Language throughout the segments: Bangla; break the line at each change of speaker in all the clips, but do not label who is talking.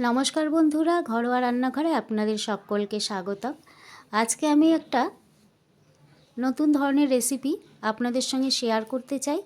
নমস্কার বন্ধুরা, ঘরোয়া রান্নাঘরে আপনাদের সকলকে স্বাগতম। আজকে আমি একটা নতুন ধরনের রেসিপি আপনাদের সঙ্গে শেয়ার করতে চাই।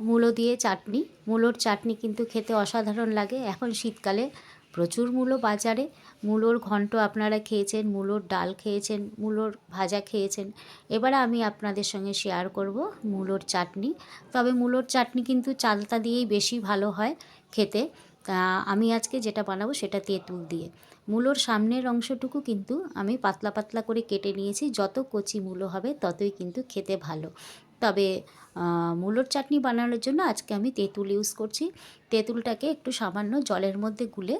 মূলো দিয়ে চাটনি। মূলোর চাটনি কিন্তু খেতে অসাধারণ লাগে। এখন শীতকালে প্রচুর মূলো বাজারে। মূলোর ঘন্ট আপনারা খেয়েছেন, মূলোর ডাল খেয়েছেন, মূলোর ভাজা খেয়েছেন। এবারে আমি আপনাদের সঙ্গে শেয়ার করব মূলোর চাটনি। তবে মূলোর চাটনি কিন্তু চালতা দিয়েই বেশি ভালো হয় খেতে। তা আমি আজকে যেটা বানাবো সেটা তেঁতুল দিয়ে। মূলোর সামনের অংশটুকু কিন্তু আমি পাতলা পাতলা করে কেটে নিয়েছি, যত কচি মূলো হবে ততই কিন্তু খেতে ভালো। তবে মূলোর চাটনি বানানোর জন্য আজকে আমি তেঁতুল ইউজ করছি। তেঁতুলটাকে একটু সামান্য জলের মধ্যে গুলে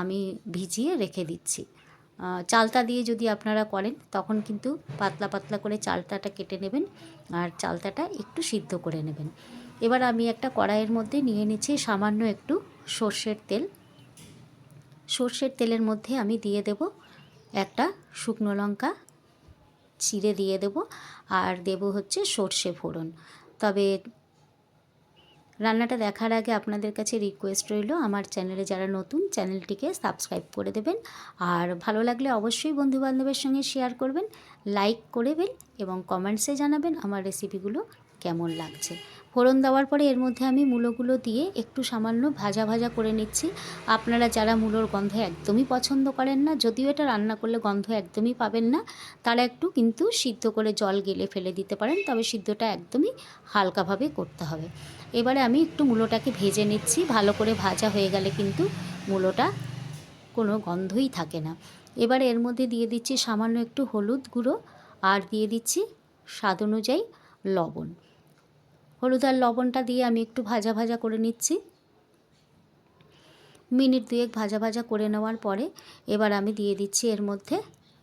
আমি ভিজিয়ে রেখে দিচ্ছি। চালতা দিয়ে যদি আপনারা করেন তখন কিন্তু পাতলা পাতলা করে চালতাটা কেটে নেবেন আর চালতাটা একটু সিদ্ধ করে নেবেন। এবার আমি একটা কড়াইয়ের মধ্যে নিয়ে নিচ্ছি সামান্য একটু সর্ষের তেল। সর্ষের তেলের মধ্যে আমি দিয়ে দেব একটা শুকনো লঙ্কা, চিড়ে দিয়ে দেব আর দেব হচ্ছে সর্ষে ফোড়ন। তবে রান্নাটা দেখার আগে আপনাদের কাছে রিকোয়েস্ট রইল, আমার চ্যানেলে যারা নতুন চ্যানেলটিকে সাবস্ক্রাইব করে দেবেন। আর ভালো লাগলে অবশ্যই বন্ধুবান্ধবের সঙ্গে শেয়ার করবেন লাইক করবেন এবং কমেন্টসে জানাবেন আমার রেসিপিগুলো কেমন লাগছে। ফোড়ন দেওয়ার পরে এর মধ্যে আমি মূলোগুলো দিয়ে একটু সামান্য ভাজা ভাজা করে নিচ্ছি। আপনারা যারা মূলোর গন্ধ একদমই পছন্দ করেন না, যদিও এটা রান্না করলে গন্ধ একদমই পাবেন না, তারা একটু কিন্তু সিদ্ধ করে জল গেলে ফেলে দিতে পারেন, তবে সিদ্ধটা একদমই হালকাভাবে করতে হবে। এবারে আমি একটু মূলোটাকে ভেজে নিচ্ছি, ভালো করে ভাজা হয়ে গেলে কিন্তু মূলোটা কোনো গন্ধই থাকে না। এবারে এর মধ্যে দিয়ে দিচ্ছি সামান্য একটু হলুদ গুঁড়ো, আর দিয়ে দিচ্ছি স্বাদ অনুযায়ী লবণ। হলুদ আর লবণটা দিয়ে আমি একটু ভাজা ভাজা করে নিচ্ছি। মিনিট দুয়েক ভাজা ভাজা করে নেওয়ার পরে এবার আমি দিয়ে দিচ্ছি এর মধ্যে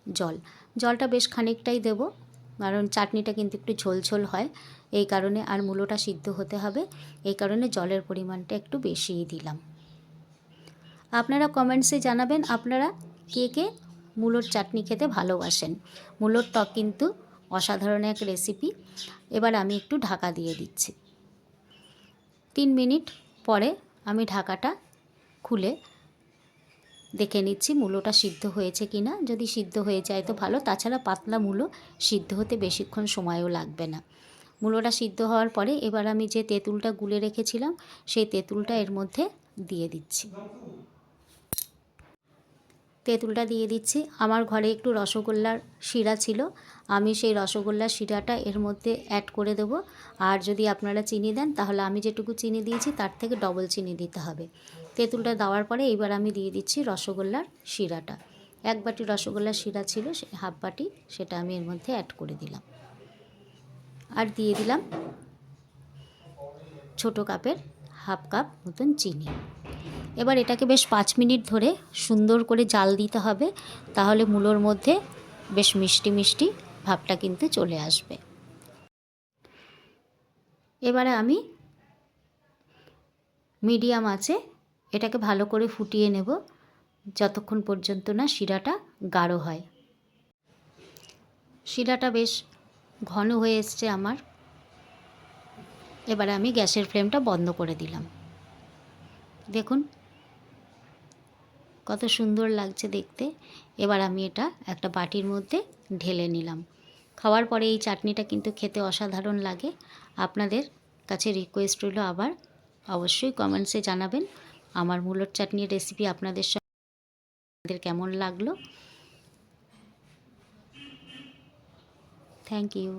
জল। জলটা বেশ খানিকটাই দেব, কারণ চাটনিটা কিন্তু একটু ঝোল ঝোল হয়, এই কারণে আর মূলোটা সিদ্ধ হতে হবে, এই কারণে জলের পরিমাণটা একটু বেশিই দিলাম। আপনারা কমেন্টসে জানাবেন, আপনারা কে কে মূলোর চাটনি খেতে ভালোবাসেন। মূলোর টক কিন্তু অসাধারণ এক রেসিপি এবার আমি একটু ঢাকা দিয়ে দিচ্ছি। তিন মিনিট পরে আমি ঢাকাটা খুলে দেখে নিচ্ছি মূলোটা সিদ্ধ হয়েছে কি না যদি সিদ্ধ হয়ে যায় তো ভালো, তাছাড়া পাতলা মূলো সিদ্ধ হতে বেশিক্ষণ সময়ও লাগবে না। মূলোটা সিদ্ধ হওয়ার পরে এবার আমি যে তেঁতুলটা গুলে রেখেছিলাম, সেই তেঁতুলটা এর মধ্যে দিয়ে দিচ্ছি। তেঁতুলটা দিয়ে দিচ্ছি। আমার ঘরে একটু রসগোল্লার শিরা ছিল। আমি সেই রসগোল্লার শিরাটা এর মধ্যে অ্যাড করে দেব। আর যদি আপনারা চিনি দেন, তাহলে আমি যেটুকু চিনি দিয়েছি, তার থেকে ডবল চিনি দিতে হবে। তেঁতুলটা দেওয়ার পরে এইবার আমি দিয়ে দিচ্ছি রসগোল্লার শিরাটা। এক বাটি রসগোল্লার শিরা ছিল, সে হাফ বাটি, সেটা আমি এর মধ্যে অ্যাড করে দিলাম। আর দিয়ে দিলাম ছোট কাপের হাফ কাপ মতন চিনি। এবার এটাকে বেশ পাঁচ মিনিট ধরে সুন্দর করে জাল দিতে হবে, তাহলে মূলোর মধ্যে বেশ মিষ্টি মিষ্টি ভাবটা কিন্তু চলে আসবে। এবারে আমি মিডিয়াম আছে এটাকে ভালো করে ফুটিয়ে নেব, যতক্ষণ পর্যন্ত না শিরাটা গাঢ় হয়। শিরাটা বেশ ঘন হয়ে এসছে আমার। এবারে আমি গ্যাসের ফ্লেমটা বন্ধ করে দিলাম। দেখুন কত সুন্দর লাগছে দেখতে। এবার আমি এটা একটা বাটির মধ্যে ঢেলে নিলাম। খাওয়ার পরে এই চাটনিটা কিন্তু খেতে অসাধারণ লাগে। আপনাদের কাছে রিকোয়েস্ট রইল আবার অবশ্যই কমেন্টসে জানাবেন। আমার মূলর চাটনির রেসিপি আপনাদের সঙ্গে কেমন লাগল? Thank you